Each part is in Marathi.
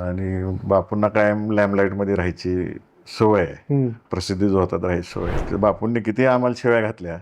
आणि बापूंना कायम लॅम्पलाईटमध्ये राहायची सवय आहे. प्रसिद्धी जो होता राहायची सवय आहे. बापूंनी किती आम्हाला शिव्या घातल्या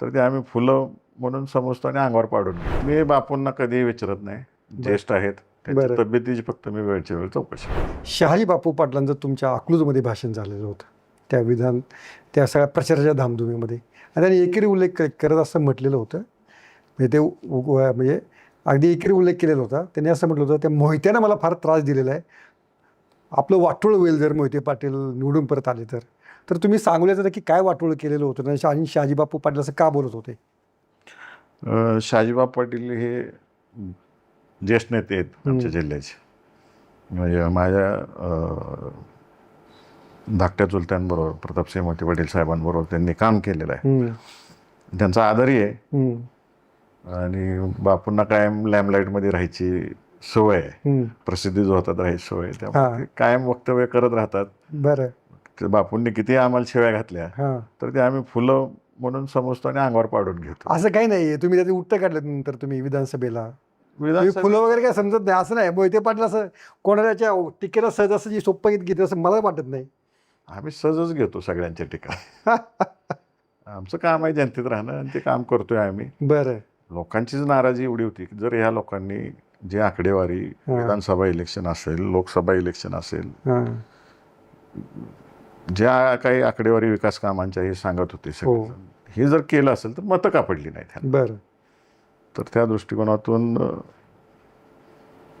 तर ते आम्ही फुलं म्हणून समजतो आणि अंगावर पाडून. मी बापूंना कधी विचारत नाही ज्येष्ठ आहेत त्यांच्या. तब्येतीची फक्त मी वेळच्या वेळ चौकशी. शहाजी बापू पाटलांचं तुमच्या अकलूजमध्ये भाषण झालेलं होतं त्या विधान त्या सगळ्या प्रचाराच्या धामधुमीमध्ये आणि त्यांनी एकेरी उल्लेख करत असं म्हटलेलं होतं म्हणजे ते म्हणजे अगदी एकेरी उल्लेख केलेला होता. त्यांनी असं म्हटलं होतं त्या मोहित्यानं मला फार त्रास दिलेला आहे. आपलं वाटोळ होईल जर मोहिते पाटील निवडून परत आले तर. तर तुम्ही सांगूल्याचं नक्की काय वाटोळ केलेलं होतं आणि शहा- शहाजी बापू पाटील असं का बोलत होते? अं, शहाजीबाब पाटील हे ज्येष्ठ नेते आहेत आमच्या. जिल्ह्याचे. म्हणजे माझ्या धाकट्या चुलत्यांबरोबर प्रतापसिंह मोठे पाटील साहेबांबरोबर त्यांनी काम केलेलं आहे. त्यांचा आदरही आहे. आणि बापूंना कायम लॅम्पलाईटमध्ये राहायची सवय आहे. प्रसिद्धी जो होता राहायची सवय आहे. त्यामुळे ते कायम वक्तव्य करत राहतात. बरं. ते बापूंनी किती आम्हाला शिव्या घातल्या हां. तर ते आम्ही फुलं म्हणून समजतो आणि अंगावर पाडून घेतो. असं काही नाही तुम्ही त्याचे उत्तर काढलं नंतर तुम्ही विधानसभेला. विधानसभा फुलं वगैरे काय समजत नाही. असं नाही. मोहिते पाटील असं कोणाच्या टिकेला सहज असं जी सोपं गीत घेते असं मला वाटत नाही. आम्ही सहजच घेतो सगळ्यांच्या ठिकाणी आमचं काम आहे जनतेत राहणं आणि ते काम करतोय आम्ही. बरं. लोकांचीच नाराजी एवढी होती की जर ह्या लोकांनी जे आकडेवारी. विधानसभा इलेक्शन असेल लोकसभा इलेक्शन असेल ज्या काही आकडेवारी विकास कामांच्या हे सांगत होते हो. सगळे हे जर केलं असेल तर मतं का पडली नाही बरं. तर त्या दृष्टिकोनातून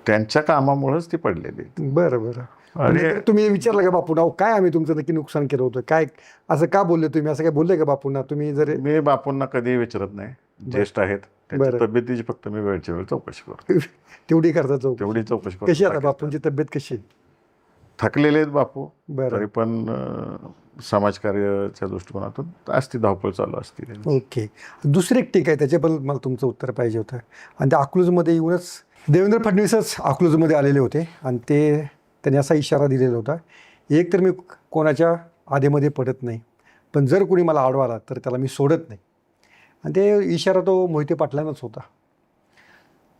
त्यांच्या कामामुळेच ती पडलेली. बरं बरं. आणि म्हणजे तुम्ही विचारलं का बापूंना अहो, काय आम्ही तुमचं नक्की नुकसान केलं होतं? काय असं का बोलले तुम्ही? असं काय बोलले का बापूंना? तुम्ही जर मी बापूंना कधी विचारत नाही. ज्येष्ठ आहेत. त्यांच्या. तब्येतीची फक्त मी वेळच्या वेळ चौकशी करतो. तेवढी करता चौक तेवढी चौकशी कशी आता करतो बापूंची तब्येत कशी? आहे? थकलेले आहेत बापू. बरं. तरी पण अं, समाजकार्याच्या दृष्टिकोनातून असती धावपळ चालू असते त्यांची. ओके. दुसरी एक टीक आहे त्याच्याबद्दल मला तुमचं उत्तर पाहिजे होतं. आणि त्या अकलूजमध्ये येऊनच देवेंद्र फडणवीसच अकलूजमध्ये आलेले होते आणि ते त्यांनी असा इशारा दिलेला होता एक तर मी कोणाच्या आधीमध्ये पडत नाही पण जर कोणी मला आडवाला तर त्याला मी सोडत नाही. आणि ते इशारा तो मोहिते पाटलांनाच होता.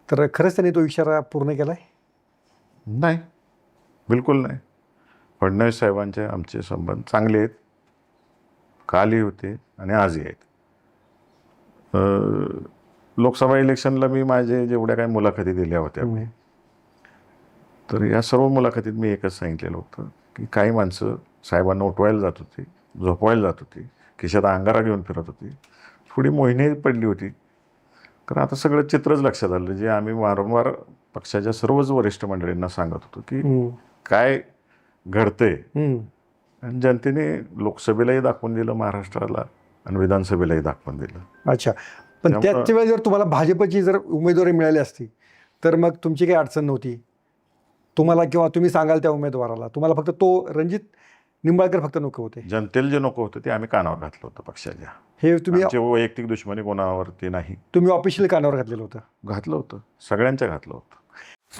तर खरंच त्यांनी तो इशारा पूर्ण केला आहे नाही. बिलकुल नाही. फडणवीस साहेबांचे आमचे संबंध चांगले आहेत. कालही होते आणि आजही आहेत. लोकसभा इलेक्शनला मी माझे जेवढ्या काही मुलाखती दिल्या होत्या तर या सर्व मुलाखतीत मी एकच सांगितलेलं होतं की काही माणसं साहेबांना उठवायला जात होती झोपवायला जात होती खिशात अंगारा घेऊन फिरत होती. थोडी मोहिनी पडली होती. कारण आता सगळं चित्रच लक्षात आलं. जे आम्ही वारंवार पक्षाच्या सर्वच वरिष्ठ मंडळींना सांगत होतो की. काय घडतंय. आणि जनतेने लोकसभेलाही दाखवून दिलं महाराष्ट्राला आणि विधानसभेलाही दाखवून दिलं. अच्छा. पण त्याच वेळेस जर तुम्हाला भाजपची जर उमेदवारी मिळाली असती तर मग तुमची काही अडचण नव्हती. तुम्हाला किंवा तुम्ही सांगाल त्या उमेदवाराला. तुम्हाला फक्त तो रणजित निंबाळकर फक्त नको होते. जनतेला जे नको होतं ते आम्ही कानावर घातलं होतं पक्षाच्या. हे तुम्ही आमची वैयक्तिक दुश्मनी कोणावरती नाही. तुम्ही ऑफिशियल कानावर घातलेलं होतं. घातलं होतं. सगळ्यांच्या घातलं होतं.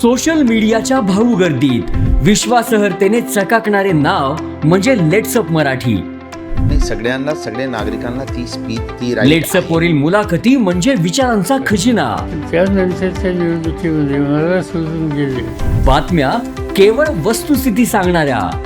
सोशल मीडियाच्या भाऊ गर्दीत. विश्वासार्हतेने चकाकणारे नाव म्हणजे लेट्सअप मराठी. नाही सगळ्यांना सगळ्या नागरिकांना ती स्पीच ती right लेट्सअप वरील मुलाखती म्हणजे विचारांचा खजिना. त्यानंतरच्या निवडणुकीमध्ये मला सोडून गेले. बातम्या केवळ वस्तुस्थिती सांगणाऱ्या.